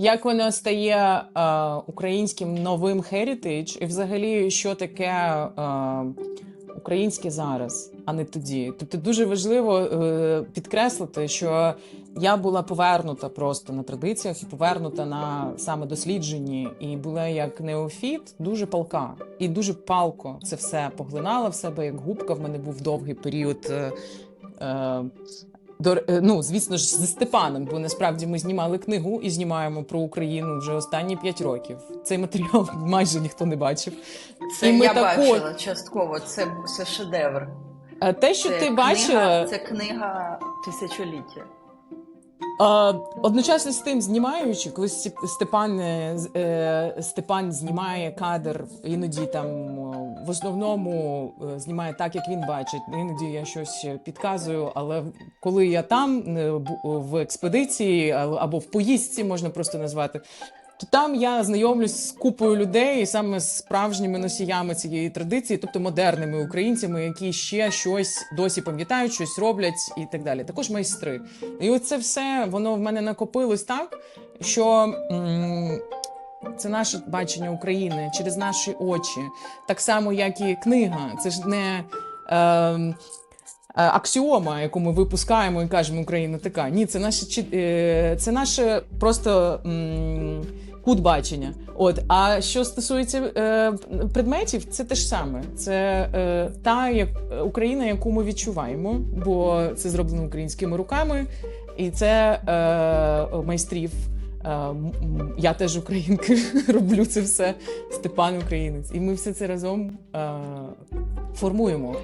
Як воно стає е, українським новим heritage, і взагалі, що таке е, українське зараз, а не тоді? Тобто дуже важливо е, підкреслити, що я була повернута просто на традиціях повернута на саме дослідженні, і була як неофіт, дуже палка і дуже палко це все поглинала в себе як губка. В мене був довгий період. Е, е, до е, ну, звісно ж, зі Степаном, бо насправді ми знімали книгу і знімаємо про Україну вже останні п'ять років. Цей матеріал майже ніхто не бачив. Це І ми я тако- бачила частково. Це, це шедевр. А те, що це ти книга, бачила, Це книга тисячоліття. А, одночасно з тим, знімаючи, коли Степ- Степан, е, е, Степан знімає кадр, іноді там в основному е, знімає так, як він бачить. Іноді я щось підказую, але коли я там е, в експедиції або в поїздці, можна просто назвати. То там я знайомлюсь з купою людей, і саме справжніми носіями цієї традиції, тобто модерними українцями, які ще щось досі пам'ятають, щось роблять і так далі. Також майстри. І оце все воно в мене накопилось так, що м, це наше бачення України через наші очі, так само, як і книга. Це ж не. ем, е, Аксіома, яку ми випускаємо і кажемо Україна така. Ні, це наше е, це наше просто м, кут бачення. От а що стосується е, предметів, це те ж саме. Це е, та як Україна, яку ми відчуваємо, бо це зроблено українськими руками, і це е, майстрів. Е, я теж українка роблю це все. Степан українець, і ми все це разом е, формуємо.